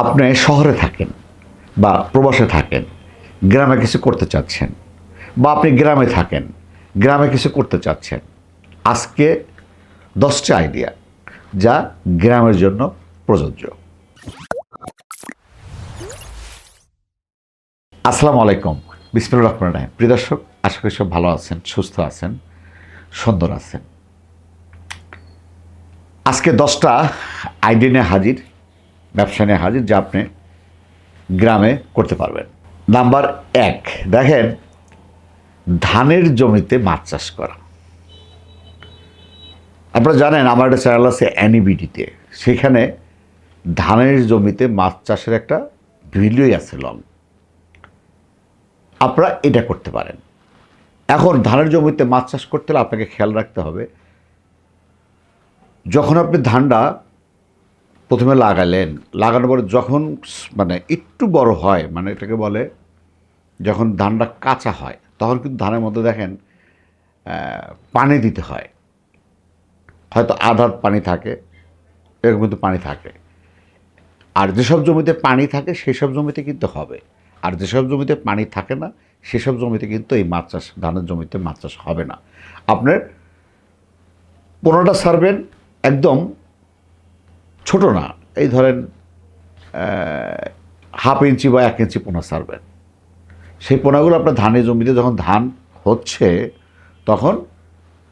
আপনি শহরে থাকেন বা প্রবাসে থাকেন, গ্রামে কিছু করতে চাচ্ছেন বা আপনি গ্রামে থাকেন, গ্রামে কিছু করতে চাচ্ছেন, আজকে দশটা আইডিয়া যা গ্রামের জন্য প্রযোজ্য। আসসালামু আলাইকুম বিসমুর রহমান রাহিম। প্রিয় দর্শক, আশা করি সব ভালো আছেন, সুস্থ আছেন, সুন্দর আছেন। আজকে দশটা আইডিয়া নিয়ে হাজির ব্যবসা নিয়ে হাজির যা আপনি গ্রামে করতে পারবেন। নাম্বার এক, দেখেন, ধানের জমিতে মাছ চাষ করা। আপনারা জানেন, আমার একটা চ্যানেল আছে অ্যানিবিডিতে সেখানে ধানের জমিতে মাছ চাষের একটা ভিডিওই আছে লং। আপনারা এটা করতে পারেন। এখন ধানের জমিতে মাছ চাষ করতে হলে আপনাকে খেয়াল রাখতে হবে, যখন আপনি ধানটা প্রথমে লাগালেন। লাগানোর পরে যখন মানে একটু বড় হয় মানে এটাকে বলে যখন ধানটা কাঁচা হয়, তখন কিন্তু ধানের মধ্যে দেখেন পানি দিতে হয়। হয়তো আধার পানি থাকে, এরকম কিন্তু পানি থাকে। আর যেসব জমিতে পানি থাকে, সেসব জমিতে কিন্তু হবে। আর যেসব জমিতে পানি থাকে না, সেসব জমিতে কিন্তু এই মাছ চাষ, ধানের জমিতে মাছ চাষ হবে না। আপনার পনেরোটা সারবেন, একদম ছোট না। এই ধরেন হাফ ইঞ্চি বা এক ইঞ্চি পোনা সারবেন। সেই পোনাগুলো আপনার ধানের জমিতে যখন ধান হচ্ছে, তখন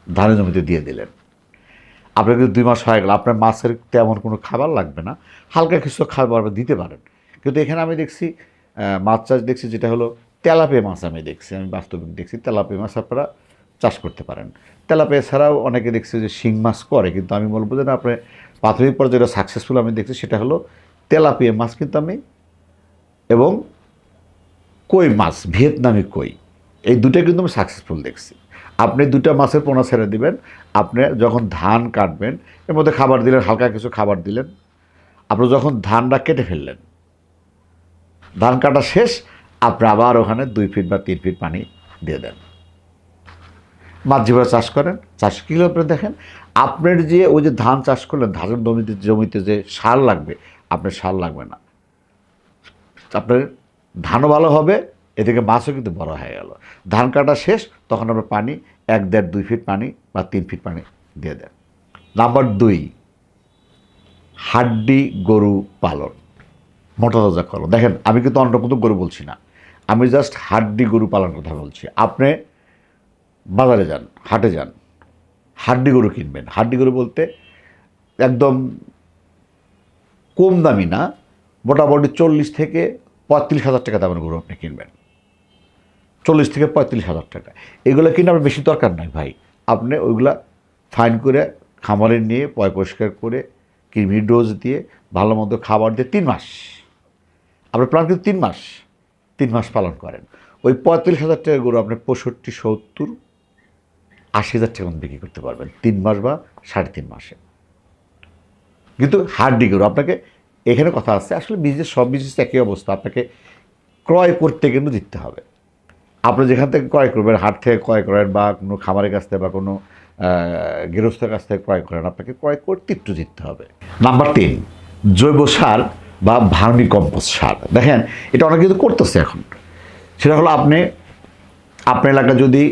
ধানের জমিতে দিয়ে দিলেন। আপনার কিন্তু দুই মাস হয়ে গেল। আপনার মাছের তেমন কোনো খাবার লাগবে না। হালকা কিছু খাবার দিতে পারেন। কিন্তু এখানে আমি দেখছি মাছ চাষ দেখছি, যেটা হলো তেলাপিয়া মাছ আমি দেখছি, আমি বাস্তবিক দেখছি। তেলাপিয়া মাছ আপনারা চাষ করতে পারেন। তেলাপিয়া ছাড়াও অনেকে দেখছি যে শিং মাছ করে, কিন্তু আমি বলব যে না, আপনি প্রাথমিক পর্যায়ে যেটা সাকসেসফুল আমি দেখছি সেটা হলো তেলাপিয়া মাছ কিন্তু আমি এবং কই মাছ, ভিয়েতনামি কই, এই দুটো কিন্তু আমি সাকসেসফুল দেখছি। আপনি দুটা মাছের পোনা ছেড়ে দিবেন, আপনি যখন ধান কাটবেন, এর মধ্যে খাবার দিলেন, হালকা কিছু খাবার দিলেন, আপনি যখন ধানটা কেটে ফেললেন, ধান কাটা শেষ, আপনি আবার ওখানে দুই ফিট বা তিন ফিট পানি দিয়ে দেন। মাছ যেভাবে চাষ করেন, চাষ কী আপনি দেখেন? আপনার যে ওই যে ধান চাষ করলেন, ধানের জমিতে জমিতে যে সার লাগবে, আপনার সার লাগবে না। আপনার ধানও ভালো হবে, এদিকে মাছও কিন্তু বড় হয়ে গেল। ধান কাটা শেষ, তখন আপনার পানি, এক দেড় দুই ফিট পানি বা তিন ফিট পানি দিয়ে দেন। নাম্বার দুই, হাড্ডি গরু পালন, মোটা তাজাকরণ দেখেন, আমি কিন্তু অন্য কোনো গরু বলছি না। আমি জাস্ট হাড্ডি গরু পালন কথা বলছি। আপনি বাজারে যান, হাটে যান হাড্ডি গরু কিনবেন। হাড্ডি গরু বলতে একদম কম দামি না, মোটামুটি চল্লিশ থেকে পঁয়ত্রিশ হাজার টাকা দামের গরু আপনি কিনবেন। চল্লিশ থেকে পঁয়ত্রিশ হাজার টাকা। এগুলো কিনে আপনার বেশি দরকার নাই ভাই। আপনি ওইগুলা ফাইন করে খামারে নিয়ে, পয় পরিষ্কার করে কৃমি ডোজ দিয়ে, ভালো মন্দ খাবার দিয়ে তিন মাস। আপনার প্ল্যান কিন্তু তিন মাস। তিন মাস পালন করেন। ওই পঁয়ত্রিশ হাজার টাকা গরু আপনার পঁয়ষট্টি, সত্তর আশি হাজার টাকা বিক্রি করতে পারবেন, তিন মাস বা সাড়ে তিন মাসে। কিন্তু হাড্ডি গরু আপনাকে এখানে কথা আছে, আসলে বিজনেস সব বিজনেস একই অবস্থা, আপনাকে ক্রয় করতে কিন্তু দিতে হবে। আপনি যেখান থেকে ক্রয় করবেন, হাট থেকে ক্রয় করেন বা কোনো খামারের কাছ থেকে বা কোনো গৃহস্থের কাছ থেকে ক্রয় করেন, আপনাকে ক্রয় করতে একটু দিতে হবে। নাম্বার তিন, জৈব সার বা ভার্মি কম্পোস্ট সার। দেখেন, এটা অনেক কিন্তু করতেছে এখন। সেটা হলো আপনি, আপনার এলাকায় যদি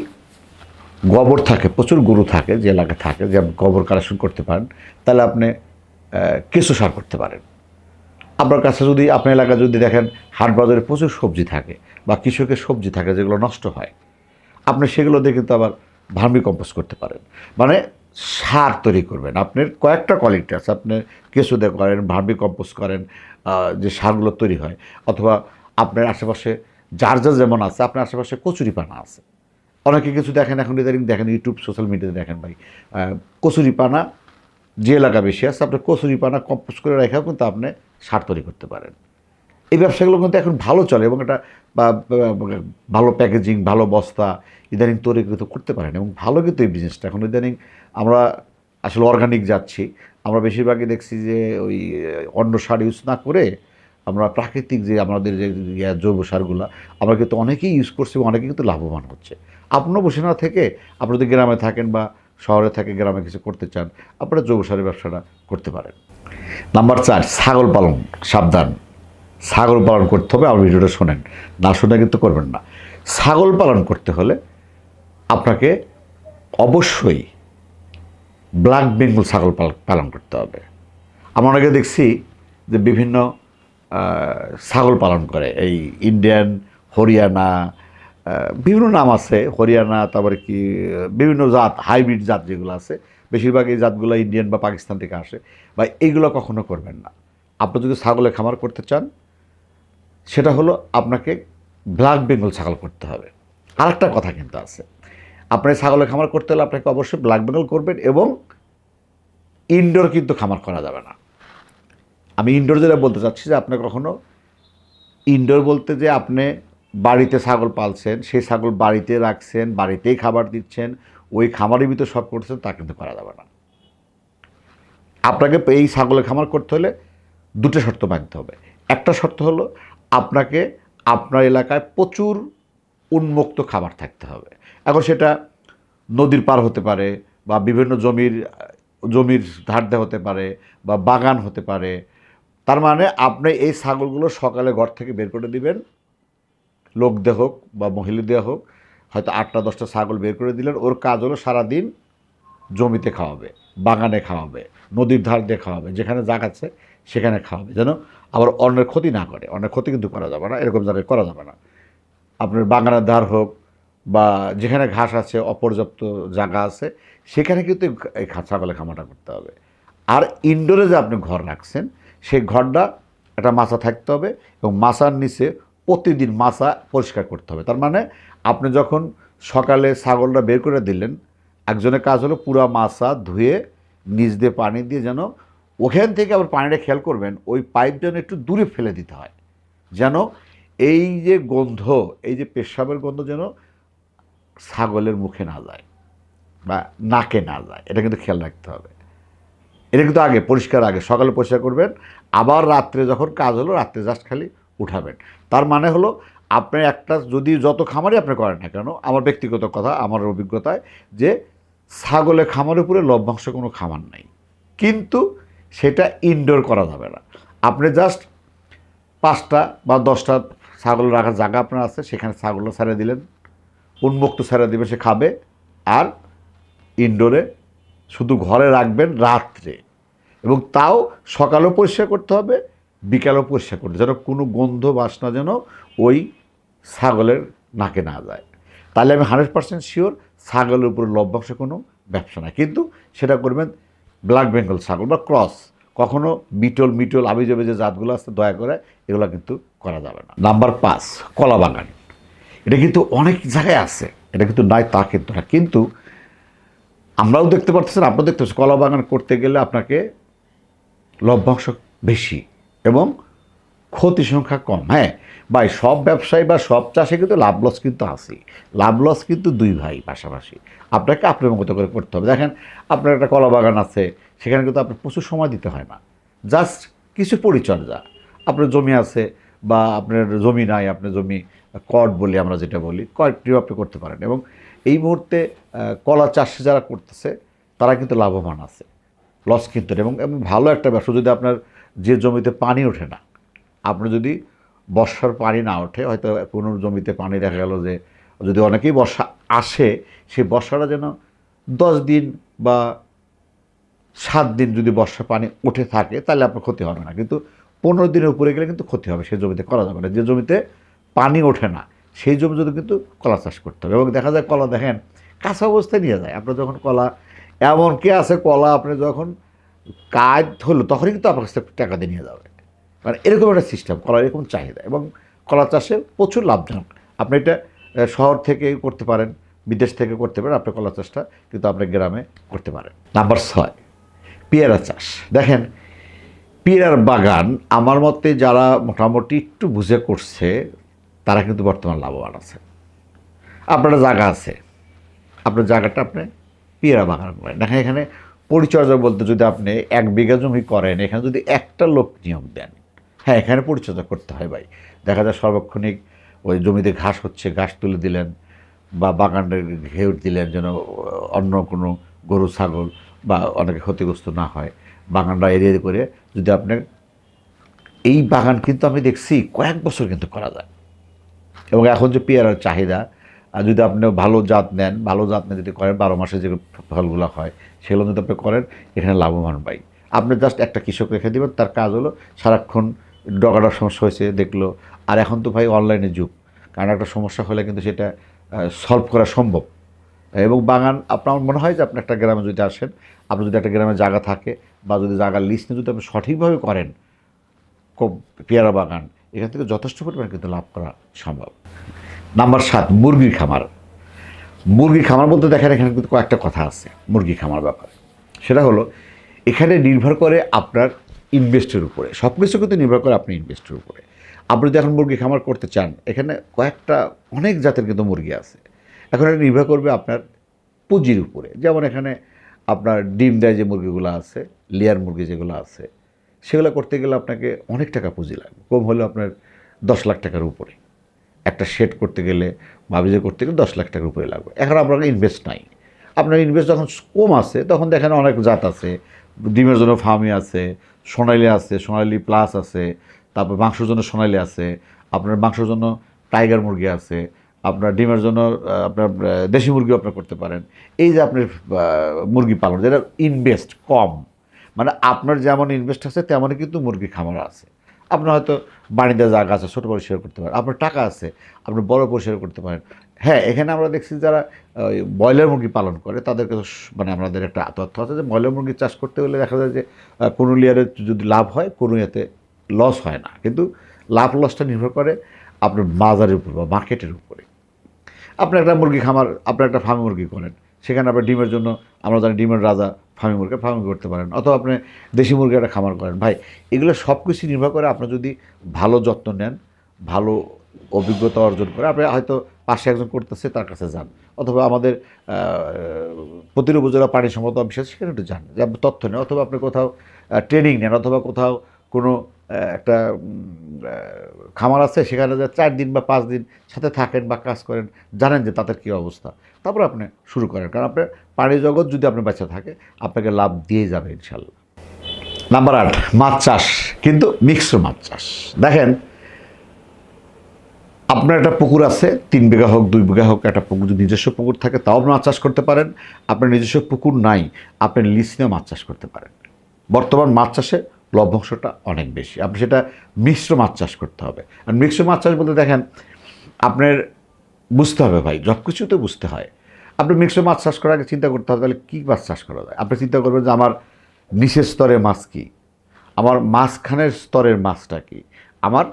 গোবর থাকে, প্রচুর গরু থাকে, যে এলাকায় থাকে, যে আপনি গোবর কালেকশন করতে পারেন, তাহলে আপনি কেঁচো সার করতে পারেন। আপনার কাছে যদি, আপনার এলাকায় যদি দেখেন, হাট বাজারে প্রচুর সবজি থাকে বা কৃষকের সবজি থাকে যেগুলো নষ্ট হয়, আপনি সেগুলো দিয়ে কিন্তু আবার ভার্মি কম্পোস্ট করতে পারেন। মানে সার তৈরি করবেন। আপনার কয়েকটা কোয়ালিটি আছে। আপনি কেঁচো দিয়ে করেন, ভার্মি কম্পোস্ট করেন যে সারগুলো তৈরি হয়, অথবা আপনার আশেপাশে যার যার যেমন আছে, আপনার আশেপাশে কচুরিপানা আছে। অনেকে কিছু দেখেন এখন ইদানিং দেখেন ইউটিউব সোশ্যাল মিডিয়াতে দেখেন ভাই। আহ, কচুরিপানা যে এলাকা বেশি আছে আপনি কচুরিপানা কম্পোস্ট করে রেখেও কিন্তু আপনি সার তৈরি করতে পারেন। এই ব্যবসাগুলো কিন্তু এখন ভালো চলে এবং এটা ভালো প্যাকেজিং ভালো বস্তা ইদানিং তৈরি কিন্তু করতে পারেন এবং ভালো কিন্তু এই বিজনেসটা এখন ইদানিং আমরা আসলে অর্গানিক যাচ্ছি। আমরা বেশিরভাগই দেখছি যে ওই অন্য সার ইউজ না করে আমরা প্রাকৃতিক যে আমাদের যে জৈব সারগুলো আমরা কিন্তু অনেকেই ইউজ করছি এবং অনেকেই কিন্তু লাভবান হচ্ছে। আপনিও বসে না থেকে আপনি যদি গ্রামে থাকেন বা শহরে থাকে, গ্রামে কিছু করতে চান, আপনারা জৈব সারের ব্যবসাটা করতে পারেন। নাম্বার চার, ছাগল পালন, সাবধান। ছাগল পালন করতে হবে, আমার ভিডিওটা শোনেন। না শুনে কিন্তু করবেন না। ছাগল পালন করতে হলে আপনাকে অবশ্যই ব্ল্যাক বেঙ্গল ছাগল পাল- পালন করতে হবে। আমরা অনেকে দেখছি যে বিভিন্ন ছাগল পালন করে। এই ইন্ডিয়ান, হরিয়ানা বিভিন্ন নাম আছে, হরিয়ানা, তারপরে কি, বিভিন্ন জাত, হাইব্রিড জাত যেগুলো আছে, বেশিরভাগ এই জাতগুলো ইন্ডিয়ান বা পাকিস্তান থেকে আসে। বা এইগুলো কখনো করবেন না। আপনি যদি ছাগলের খামার করতে চান, সেটা হলো আপনাকে ব্ল্যাক বেঙ্গল ছাগল করতে হবে। আরেকটা কথা কিন্তু আছে। আপনি ছাগলের খামার করতে হলে আপনাকে অবশ্যই ব্ল্যাক বেঙ্গল করবেন এবং ইনডোর কিন্তু খামার করা যাবে না। আমি ইনডোর যেটা বলতে চাচ্ছি যে আপনি কখনো ইনডোর বলতে যে আপনি বাড়িতে ছাগল পালছেন, সেই ছাগল বাড়িতে রাখছেন, বাড়িতেই খাবার দিচ্ছেন, ওই খামারের ভিতরে সব করছেন, তা কিন্তু করা যাবে না। আপনাকে এই ছাগলের খামার করতে হলে দুটো শর্ত মানতে হবে। একটা শর্ত হলো, আপনাকে আপনার এলাকায় প্রচুর উন্মুক্ত খাবার থাকতে হবে। এখন সেটা নদীর পার হতে পারে বা বিভিন্ন জমির জমির ধার দিয়ে হতে পারে বা বাগান হতে পারে। তার মানে আপনি এই ছাগলগুলো সকালে ঘর থেকে বের করে দিবেন লোক দিয়ে হোক বা মহিলা দেওয়া হোক, হয়তো আটটা, দশটা ছাগল বের করে দিলেন। ওর কাজ হলো সারাদিন জমিতে খাওয়াবে, বাগানে খাওয়াবে, নদীর ধার দিয়ে খাওয়াবে, যেখানে জাগাচ্ছে সেখানে খাওয়াবে, যেন আবার অন্যের ক্ষতি না করে। অন্যের ক্ষতি কিন্তু করা যাবে না, এরকম জায়গায় করা যাবে না। আপনার বাগানের ধার হোক বা যেখানে ঘাস আছে, অপর্যাপ্ত জায়গা আছে, সেখানে কিন্তু এই খা- ছাগলের খামারটা করতে হবে। আর ইনডোরে যে আপনি ঘর রাখছেন, সেই ঘরটা একটা মাছা থাকতে হবে এবং মাছার নিচে প্রতিদিন মাছা পরিষ্কার করতে হবে। তার মানে আপনি যখন সকালে ছাগলটা বের করে দিলেন, একজনের কাজ হলো পুরা মাছা ধুয়ে নিচ দিয়ে পানি দিয়ে যেন ওখান থেকে আবার পানিটা খেয়াল করবেন, ওই পাইপ যেন একটু দূরে ফেলে দিতে হয়। যেন এই যে গন্ধ, এই যে পেশাবের গন্ধ যেন ছাগলের মুখে না যায় বা নাকে না যায়, এটা কিন্তু খেয়াল রাখতে হবে। এটা কিন্তু আগে, পরিষ্কার আগে, সকালে পরিষ্কার করবেন, আবার রাত্রে যখন কাজ হলো, রাত্রে জাস্ট খালি উঠাবেন। তার মানে হলো, আপনি একটা, যদি যত খামারই আপনি করেন না কেন, আমার ব্যক্তিগত কথা, আমার অভিজ্ঞতায়, যে ছাগলের খামারের উপরে লভ্যাংশ কোনো খামার নাই। কিন্তু সেটা ইনডোর করা যাবে না। আপনি জাস্ট পাঁচটা বা দশটা ছাগল রাখার জায়গা আপনার আছে, সেখানে ছাগলটা ছেড়ে দিলেন, উন্মুক্ত ছেড়ে দিবে, সে খাবে। আর ইনডোরে শুধু ঘরে রাখবেন রাত্রে। এবং তাও সকালেও পরিষ্কার করতে হবে বিকালেও পরিষ্কার করতে, যেন কোনো গন্ধ বাসনা যেন ওই ছাগলের নাকে না যায়। তাহলে আমি হান্ড্রেড পার্সেন্ট শিওর ছাগলের উপরে লভ্যাংশে কোনো ব্যবসা নাই। কিন্তু সেটা করবেন ব্ল্যাক বেঙ্গল ছাগল বা ক্রস। কখনো বিটল মিটল আবিজাবে যে জাতগুলো আছে, দয়া করে এগুলো কিন্তু করা যাবে না। নাম্বার পাঁচ, কলা বাগান। এটা কিন্তু অনেক জায়গায় আছে, এটা কিন্তু নাই তা কিন্তু না। কিন্তু আমরাও দেখতে পাচ্ছেন আপনারা দেখতে পাচ্ছেন, কলা বাগান করতে গেলে আপনাকে লভ্যাংশ বেশি। এবং ক্ষতি সংখ্যা কম। হ্যাঁ ভাই, সব ব্যবসায়ী বা সব চাষে কিন্তু লাভ লস কিন্তু আছেই। লাভ লস কিন্তু দুই ভাই পাশাপাশি। আপনাকে আপনার মতো করে করতে হবে। দেখেন, আপনার একটা কলা বাগান আছে, সেখানে কিন্তু আপনার প্রচুর সময় দিতে হয় না। জাস্ট কিছু পরিচর্যা। আপনার জমি আছে বা আপনার জমি নাই, আপনার জমি কট বলি আমরা যেটা বলি কটটিও আপনি করতে পারেন। এবং এই মুহূর্তে কলা চাষ যারা করতেছে, তারা কিন্তু লাভবান আছে। লস কিন্তু এবং ভালো একটা ব্যবসা, যদি আপনার যে জমিতে পানি ওঠে না। আপনি যদি বর্ষার পানি না ওঠে, হয়তো কোনো জমিতে পানি দেখা গেল যে যদি অনেকেই বর্ষা আসে সেই বর্ষাটা যেন দশ দিন বা সাত দিন যদি বর্ষা পানি উঠে থাকে, তাহলে আপনার ক্ষতি হবে না। কিন্তু পনেরো দিনের উপরে গেলে কিন্তু ক্ষতি হবে সেই জমিতে করা যাবে না। যে জমিতে পানি ওঠে না, সেই জমি যদি কিন্তু কলা চাষ করতে হবে। এবং দেখা যায় কলা দেখেন, কাঁচা অবস্থায় নিয়ে যায়। আপনার যখন কলা এমন কে আছে কলা, আপনি যখন কাজ হলো, তখনই কিন্তু আপনার কাছ টাকা দিয়ে নিয়ে যাবে মানে এরকম একটা সিস্টেম কলার এরকম চাহিদা এবং কলা চাষে প্রচুর লাভজনক। আপনি এটা শহর থেকে করতে পারেন, বিদেশ থেকে করতে পারেন আপনার কলা চাষটা কিন্তু আপনার গ্রামে করতে পারেন। নাম্বার ছয়, পেয়ারা চাষ। দেখেন, পেয়ারার বাগান আমার মতে যারা মোটামুটি একটু বুঝে করছে, তারা কিন্তু বর্তমান লাভবান আছে। আপনার জায়গা আছে। আপনার জায়গাটা আপনি পেয়ারা বাগান করেন। দেখেন এখানে পরিচর্যা বলতে যদি আপনি এক বিঘা জমি করেন, এখানে যদি একটা লোক নিয়ম দেন হ্যাঁ এখানে পরিচর্যা করতে হয় ভাই। দেখা যায় সর্বক্ষণিক ওই জমিতে ঘাস হচ্ছে, ঘাস তুলে দিলেন বা বাগানের ঘেউ দিলেন যেন অন্য কোনো গরু, ছাগল বা অনেকে ক্ষতিগ্রস্ত না হয়, বাগানটা এরিয়া করে যদি আপনি এই বাগান কিন্তু আমি দেখছি কয়েক বছর কিন্তু করা যায়। এবং এখন যে পেয়ারার চাহিদা আর যদি আপনি ভালো জাত নেন, ভালো জাত নিয়ে যদি করেন, বারো মাসে যে ফলগুলো হয়, সেগুলো যদি আপনি করেন, এখানে লাভবান পাই। আপনি জাস্ট একটা কৃষক রেখে দেবেন, তার কাজ হলো সারাক্ষণ ডগাটার সমস্যা হয়েছে, দেখল। আর এখন তো ভাই অনলাইনে যুগ, কারণ একটা সমস্যা হলে কিন্তু সেটা সলভ করা সম্ভব। এবং বাগান, আপনার মনে হয় যে আপনি একটা গ্রামে যদি আসেন আপনার যদি একটা গ্রামে জায়গা থাকে, বা যদি জায়গার লিস্ট নিয়ে যদি আপনি সঠিকভাবে করেন পেয়ারা বাগান, এখান থেকে যথেষ্ট পরিমাণ কিন্তু লাভ করা সম্ভব। নাম্বার সাত, মুরগির খামার। মুরগির খামার বলতে দেখেন, এখানে কিন্তু কয়েকটা কথা আছে মুরগি খামার ব্যাপারে। সেটা হলো, এখানে নির্ভর করে আপনার ইনভেস্টের উপরে। সব কিছু কিন্তু নির্ভর করে আপনি ইনভেস্টের উপরে। আপনি যদি এখন মুরগি খামার করতে চান, এখানে কয়েকটা, অনেক জাতের কিন্তু মুরগি আছে। এখন এটা নির্ভর করবে আপনার পুঁজির উপরে। যেমন এখানে আপনার ডিম দেয় যে মুরগিগুলো আছে, লেয়ার মুরগি যেগুলো আছে, সেগুলো করতে গেলে আপনাকে অনেক টাকা পুঁজি লাগবে। কম হলে আপনার দশ লাখ টাকার উপরে। একটা শেড করতে গেলে ভাবিজে করতে গেলে দশ লাখ টাকার উপরে লাগবে। এখন আপনার ইনভেস্ট নাই। আপনার ইনভেস্ট যখন কম আছে, তখন দেখেন অনেক জাত আছে। ডিমের জন্য ফার্মি আছে, সোনালি আছে, সোনালি প্লাস আছে, তারপর মাংসের জন্য সোনালি আছে, আপনার মাংসের জন্য টাইগার মুরগি আছে, আপনার ডিমের জন্য আপনার দেশি মুরগিও আপনার করতে পারেন। এই যে আপনি মুরগি পালন, যেটা ইনভেস্ট কম মানে আপনার যেমন ইনভেস্ট আছে, তেমনই কিন্তু মুরগি খামার আছে। আপনার হয়তো বাণিজ্য জায়গা আছে, ছোটো পরিষ্কার করতে পারেন। আপনার টাকা আছে, আপনি বড় পরিষ্কার করতে পারেন। হ্যাঁ এখানে আমরা দেখছি যারা ব্রয়লার মুরগি পালন করে তাদেরকে মানে আমাদের একটা তথ্য আছে যে ব্রয়লার মুরগি চাষ করতে হলে দেখা যায় যে কোনো লেয়ারে যদি লাভ হয়, কোনো এতে লস হয় না। কিন্তু লাভ লসটা নির্ভর করে আপনার বাজারের উপর বা মার্কেটের উপরে। আপনি একটা মুরগি খামার, আপনি একটা ফার্ম মুরগি করেন সেখানে আপনার ডিমের জন্য আমরা জানি ডিমের রাজা ফার্মিং মুরগি ফার্মিং করতে পারেন অথবা আপনি দেশি মুরগি একটা খামার করেন। ভাই এগুলো সব কিছু নির্ভর করে আপনি যদি ভালো যত্ন নেন ভালো অভিজ্ঞতা অর্জন করে আপনি হয়তো পাশে একজন করতেছে তার কাছে যান। অথবা আমাদের আহ, প্রতিটি উপজেলা পানি সম্পদ অফিস সেখানে একটু যান। তথ্য নেন অথবা আপনি কোথাও ট্রেনিং নেন অথবা কোথাও কোনো একটা খামার আছে, সেখানে যে চার দিন বা পাঁচ দিন সাথে থাকেন বা কাজ করেন, জানেন যে তাদের কী অবস্থা। তারপর আপনি শুরু করেন, কারণ আপনার পানি জগৎ যদি আপনার বাচ্চা থাকে, আপনাকে লাভ দিয়ে যাবে ইনশাল্লাহ। নাম্বার আট, মাছ চাষ, কিন্তু মিক্সড মাছ চাষ। দেখেন, আপনার একটা পুকুর আছে, তিন বিঘা হোক, দুই বিঘা হোক, একটা পুকুর যদি নিজস্ব পুকুর থাকে, তাও মাছ চাষ করতে পারেন। আপনার নিজস্ব পুকুর নাই, আপনি লিজ মাছ চাষ করতে পারেন। বর্তমান মাছ চাষে লভ্যাংশটা অনেক বেশি। আপনি সেটা মিশ্র মাছ চাষ করতে হবে। আর মিশ্র মাছ চাষ বলতে দেখেন, আপনার বুঝতে হবে ভাই সব কিছুতে বুঝতে হয়। আপনি মিশ্র মাছ চাষ করার আগে চিন্তা করতে হবে, তাহলে কী মাছ চাষ করা যায়? আপনি চিন্তা করবেন যে আমার নিচের স্তরের মাছ কী? আমার মাঝখানের স্তরের মাছটা কী? আমার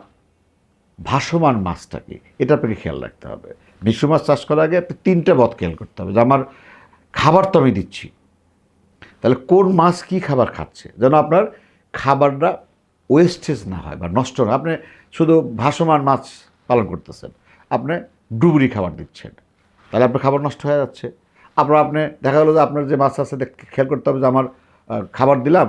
ভাসমান মাছটা কি? এটা আপনাকে খেয়াল রাখতে হবে। মিশ্র মাছ চাষ করার আগে আপনি তিনটা পথ খেয়াল করতে হবে, যে আমার খাবার তো আমি দিচ্ছি। তাহলে কোন মাছ কি খাবার খাচ্ছে? যেন আপনার খাবারটা ওয়েস্টেজ না হয় বা নষ্ট না আপনি শুধু ভাসমান মাছ পালন করতেছেন, আপনি ডুবুরি খাবার দিচ্ছেন, তাহলে আপনার খাবার নষ্ট হয়ে যাচ্ছে। আপনার, আপনি, দেখা গেলো যে আপনার যে মাছ আছে খেয়াল করতে হবে যে আমার খাবার দিলাম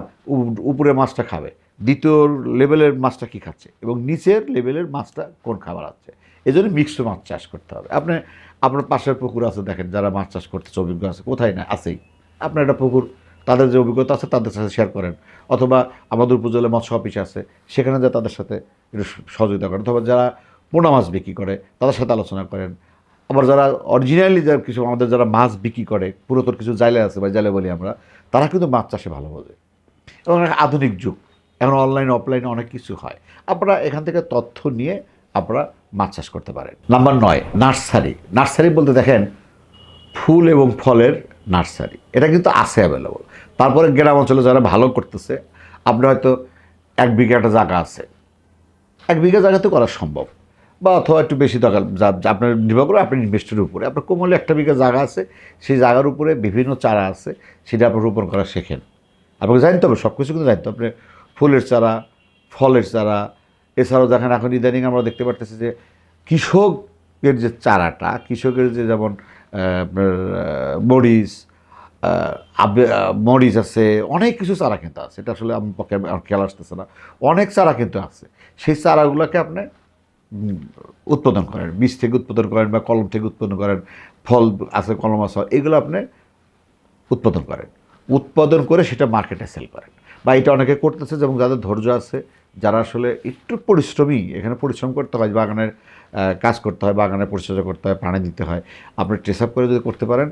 উপরে মাছটা খাবে। দ্বিতীয় লেভেলের মাছটা কি খাচ্ছে? এবং নিচের লেভেলের মাছটা কোন খাবার আছে? এই জন্য মিক্সড মাছ চাষ করতে হবে। আপনি, আপনার পাশের পুকুর আছে, দেখেন, যারা মাছ চাষ করতেছে, অভিজ্ঞ আছে, কোথায় না, আছেই। আপনার একটা পুকুর তাদের যে অভিজ্ঞতা আছে তাদের সাথে শেয়ার করেন। অথবা আমাদের উপজেলা মৎস্য অফিস আছে, সেখানে যা তাদের সাথে একটু সহযোগিতা করেন। অথবা যারা পোনা মাছ বিক্রি করে, তাদের সাথে আলোচনা করেন। আবার যারা অরিজিনালি যারা কিছু, আমাদের যারা মাছ বিক্রি করে, পুরাতন কিছু জালে আছে বা জালে বলি আমরা, তারা কিন্তু মাছ চাষে ভালো বোঝে। এবং আধুনিক যুগ। এখন অনলাইন অফলাইনে অনেক কিছু হয়। আপনারা এখান থেকে তথ্য নিয়ে আপনারা মাছ চাষ করতে পারেন। নাম্বার নয়, নার্সারি। নার্সারি বলতে দেখেন, ফুল এবং ফলের নার্সারি। এটা কিন্তু আছে অ্যাভেলেবল তারপরে গ্রাম অঞ্চলে যারা ভালো করতেছে, আপনার হয়তো এক বিঘা একটা জায়গা আছে। এক বিঘা জায়গাতে করা সম্ভব। বা অথবা একটু বেশি দরকার যা- আপনার নির্ভর করে আপনার ইনভেস্টের উপরে। আপনার কোমলে একটা বিঘা জায়গা আছে, সেই জায়গার উপরে বিভিন্ন চারা আছে, সেটা আপনি রোপণ করা শেখেন। আপনাকে জানতে হবে সব কিছু কিন্তু জানতে হবে। আপনি ফুলের চারা, ফলের চারা, এছাড়াও দেখেন এখন ইদানিং আমরা দেখতে পারতেছি যে কৃষকের যে চারাটা, কৃষকের যে যেমন আপনার মরিচ মরিচ আছে, অনেক কিছু চারা কিন্তু আছে। এটা আসলে আমার পক্ষে খেয়াল আসতেছে না। অনেক চারা কিন্তু আছে। সেই চারাগুলোকে আপনি উৎপাদন করেন। বীজ থেকে উৎপাদন করেন বা কলম থেকে উৎপাদন করেন। ফল আছে, কলম আছে, এগুলো আপনি উৎপাদন করেন। উৎপাদন করে সেটা মার্কেটে সেল করেন। বা এটা অনেকে করতেছে যেমন যাদের ধৈর্য আছে, যারা আসলে একটু পরিশ্রমী, এখানে পরিশ্রম করতে হয়, বাগানের কাজ করতে হয়, বাগানের পরিচর্যা করতে হয়, পানি দিতে হয়। আপনি ট্রেস আপ করে যদি করতে পারেন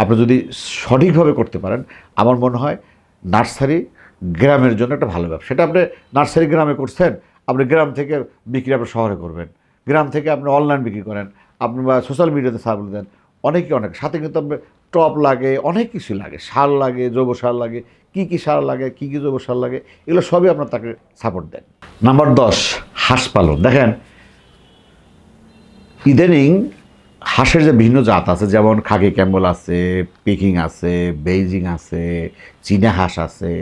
আপনি যদি সঠিকভাবে করতে পারেন, আমার মনে হয় নার্সারি গ্রামের জন্য একটা ভালো ব্যবসা। সেটা আপনি নার্সারি গ্রামে করছেন, আপনি গ্রাম থেকে বিক্রি আপনি শহরে করবেন। গ্রাম থেকে আপনি অনলাইন বিক্রি করেন, আপনি বা সোশ্যাল মিডিয়াতে সার্ভিস দেন, অনেকে অনেক। সাথে কিন্তু আপনি টপ লাগে, অনেক কিছু লাগে। সার লাগে, জৈব সার লাগে, কি কি সার লাগে, কি কি জৈব সার লাগে, এগুলো সবই আপনার তাকে সাপোর্ট দেন। নাম্বার দশ, হাঁস পালন। দেখেন, ইদানিং হাঁসের যে বিভিন্ন জাত আছে, যেমন খাকি ক্যাম্বল আছে, পিকিং আছে, বেইজিং আছে, চীনা হাঁস আছে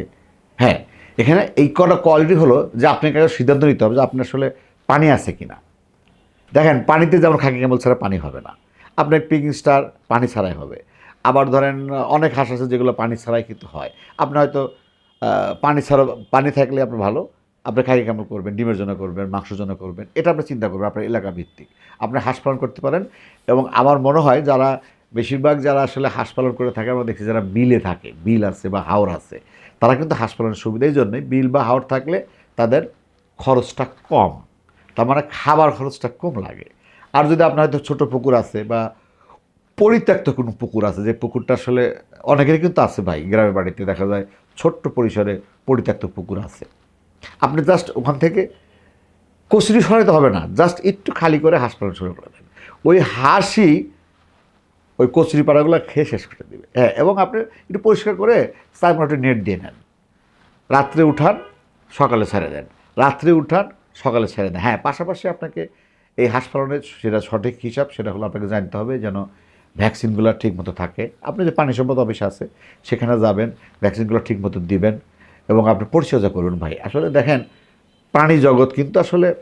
হ্যাঁ এখানে এই কটা কোয়ালিটি হলো যে আপনাকে সিদ্ধান্ত নিতে হবে যে আপনার আসলে পানি আছে কি না দেখেন, পানিতে যেমন খাকি ক্যাম্বল ছাড়া পানি হবে না, আপনার পিকিং স্টার পানি ছাড়াই হবে। আবার ধরেন, অনেক হাঁস আছে যেগুলো পানি ছাড়াই কিন্তু হয়। আপনি হয়তো পানি ছাড়া পানি থাকলে আপনার ভালো আপনি খাকি ক্যাম্বল করবেন, ডিমের জন্য করবেন, মাংসের জন্য করবেন, এটা আপনি চিন্তা করবেন, আপনার এলাকা ভিত্তিক। আপনি হাঁস পালন করতে পারেন এবং আমার মনে হয় যারা, বেশিরভাগ যারা আসলে হাঁস পালন করে থাকে, আমরা দেখছি যারা বিলে থাকে, বিল আছে বা হাওর আছে, তারা কিন্তু হাঁস পালনের সুবিধা, এই জন্যই বিল বা হাওর থাকলে তাদের খরচটা কম। তার মানে খাবার খরচটা কম লাগে। আর যদি আপনার হয়তো ছোটো পুকুর আছে বা পরিত্যক্ত কোনো পুকুর আছে, যে পুকুরটা আসলে অনেকেরই কিন্তু আছে ভাই, গ্রামের বাড়িতে দেখা যায় ছোট্ট পরিসরে পরিত্যক্ত পুকুর আছে। আপনি জাস্ট ওখান থেকে কচুরি সরাইতে হবে না জাস্ট একটু খালি করে হাঁস পালন শুরু করে দেবেন ওই হাঁসই ওই কচুরি পাড়াগুলো খেয়ে শেষ করে দেবে। হ্যাঁ এবং আপনি একটু পরিষ্কার করে চার একটু নেট দিয়ে নেন। রাত্রে উঠান, সকালে ছেড়ে দেন। রাত্রে উঠান, সকালে ছেড়ে দেন। হ্যাঁ পাশাপাশি আপনাকে এই হাঁস পালনের সেটা সঠিক হিসাব, সেটা হলো আপনাকে জানতে হবে যেন ভ্যাকসিনগুলো ঠিক মতো থাকে। আপনি যে পানি সম্পদ অফিস আছে, সেখানে যাবেন, ভ্যাকসিনগুলো ঠিক মতো দিবেন। এবং আপনি পরিচর্যা করুন ভাই। আসলে দেখেন, প্রাণী জগৎ কিন্তু আসলে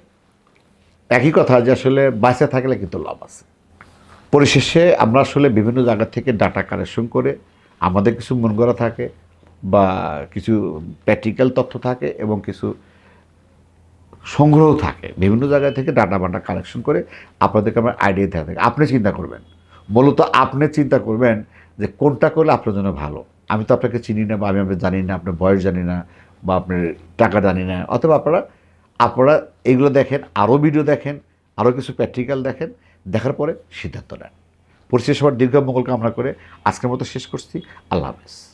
একই কথা যে আসলে বাঁচে থাকলে কিন্তু লাভ আছে। পরিশেষে আমরা আসলে বিভিন্ন জায়গা থেকে ডাটা কালেকশন করে আমাদের কিছু মন করা থাকে বা কিছু প্র্যাকটিক্যাল তথ্য থাকে এবং কিছু সংগ্রহ থাকে। বিভিন্ন জায়গা থেকে ডাটা বাটা কালেকশন করে আপনাদেরকে আমার আইডিয়া দেওয়া থাকে। আপনি চিন্তা করবেন। মূলত আপনি চিন্তা করবেন যে কোনটা করলে আপনার জন্য ভালো। আমি তো আপনাকে চিনি না বা আমি আপনার জানি না, আপনার বয়স জানি না বা আপনার টাকা জানি না, অথবা আপনারা আপনারা এগুলো দেখেন, আরও ভিডিও দেখেন, আরও কিছু প্র্যাকটিক্যাল দেখেন, দেখার পরে সিদ্ধান্ত নেন। পরিশেষ সবার দীর্ঘ মঙ্গল কামনা করে আজকের মতো শেষ করছি। আল্লাহ হাফেজ।